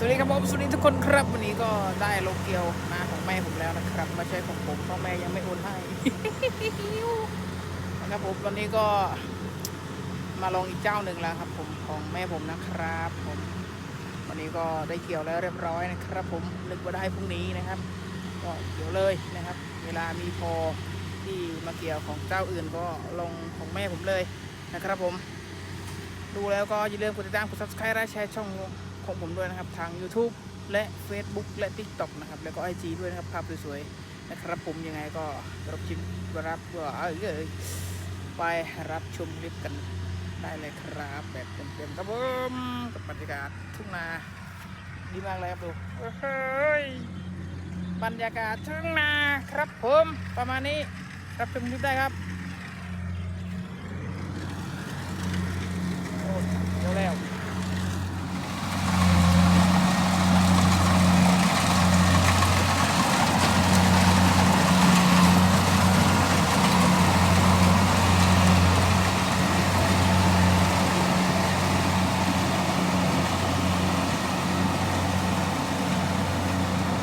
สวัสดีครับผมสวัสดีทุกคนครับ วันนี้ก็ได้โลเกียวนะของแม่ผมแล้วนะครับ ไม่ใช่ของผมเพราะแม่ยังไม่โอนให้นะครับผมตอนนี้ก็มาลองอีกเจ้าหนึ่งแล้วครับ ผมของแม่ผมนะครับ ผมวันนี้ก็ได้เกี่ยวแล้วเรียบร้อยนะครับ ผมนึกว่าได้พรุ่งนี้นะครับ ก็เกี่ยวเลยนะครับ เวลามีพอที่มาเกี่ยวของเจ้าอื่นก็ลงของแม่ผมเลยนะครับ ผม ดูแล้วก็อย่าลืมกดติดตามกด subscribe และแชร์ช่อง ของผมด้วยนะครับ ทาง YouTube และ Facebook และ TikTok นะครับ แล้วก็ IG ด้วยนะครับ ภาพสวยๆ นะครับผมยังไงก็รับชิมรับเอยเอยไปรับชมคลิปกันได้เลยครับ แบบเต็มๆครับผมกับบรรยากาศทุ่งนาดีมากเลยครับดูเฮ้ยบรรยากาศทุ่งนาครับผมประมาณนี้รับชมคลิปได้ครับโอ้เร็วแล้ว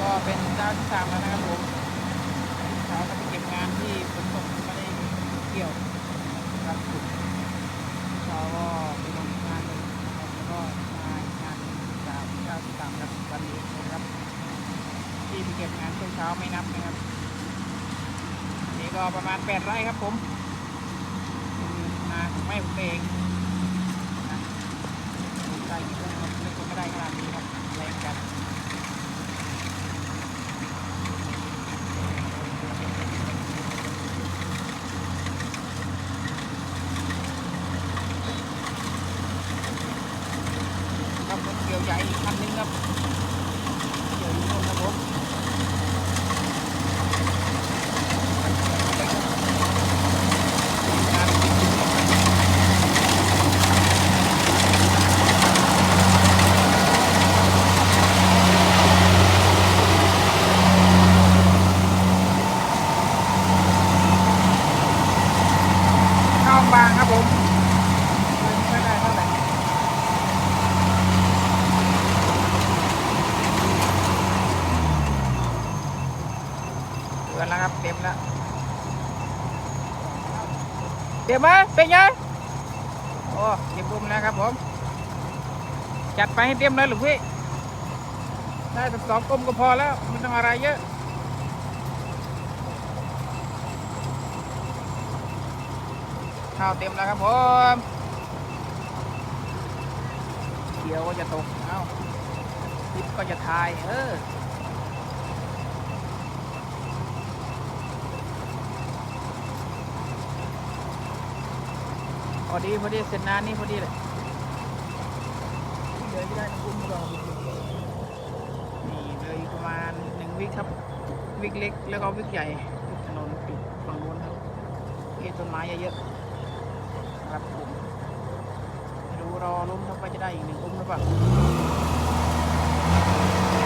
ก็เป็น เจ้ามแล้วนะครับผมเช้าก็ไปเก็บงานที่ฝนตกไม่ได้เกี่ยวครับผมเราก็ไปลงงานหนึ่งนะครับแล้วก็มางานสามเช้าที่สามครับวันนี้นะครับ ที่ไปเก็บงานช่วงเช้าไม่นับนะครับนี่ก็ประมาณแปดไร่ครับผมคือนาของแม่ผมเองนะได้กี่ต้นครับไม่ก็ไม่ได้ขนาดนี้ครับแรงกัน ครับรถเกี่ยวใหญ่อีกคันนึงครับเกี่ยวอยู่โน่นครับผมงานจริงๆ เข้าบางครับผมไม่ได้เท่าไหร่เกินแล้วครับ เต็มแล้วเต็มไหมเป็นไงโอ้เต็มบุมแล้วครับผม จัดไปให้เต็มเลยหลวงพี่ได้สักสองกลมก็พอแล้วไม่ต้องอะไรเยอะข้าวเต็มแล้วครับผมเดี๋ยวก็จะตก เอ้าคลิปก็จะถ่าย เออ อดีพอดีเสร็จนานนี่พอดีเลยเดี๋ยวไม่ได้นะคุณรอนี่เลยประมาณหนึ่งวิกครับวิกเล็กแล้วก็วิกใหญ่ถนนปิดฝั่งนู้นครับมีต้นไม้เยอะๆครับผมดูรอลุ้นครับว่าจะได้อีกหนึ่งอุ้มหรือเปล่า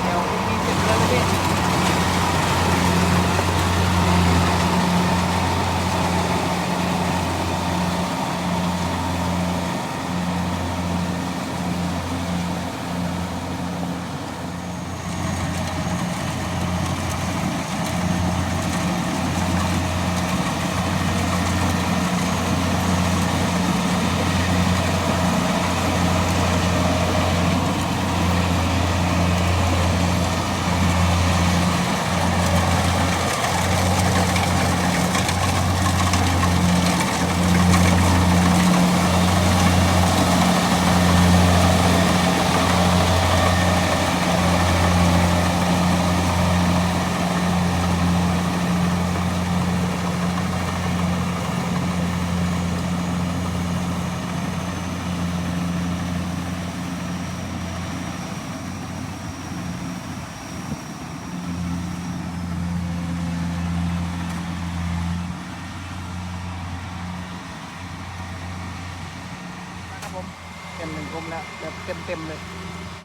เดี๋ยวพรุ่งนี้เสร็จเลยพี่นะครับผม เต็มหนึ่งกลมแล้วแบบเต็มเต็มเลย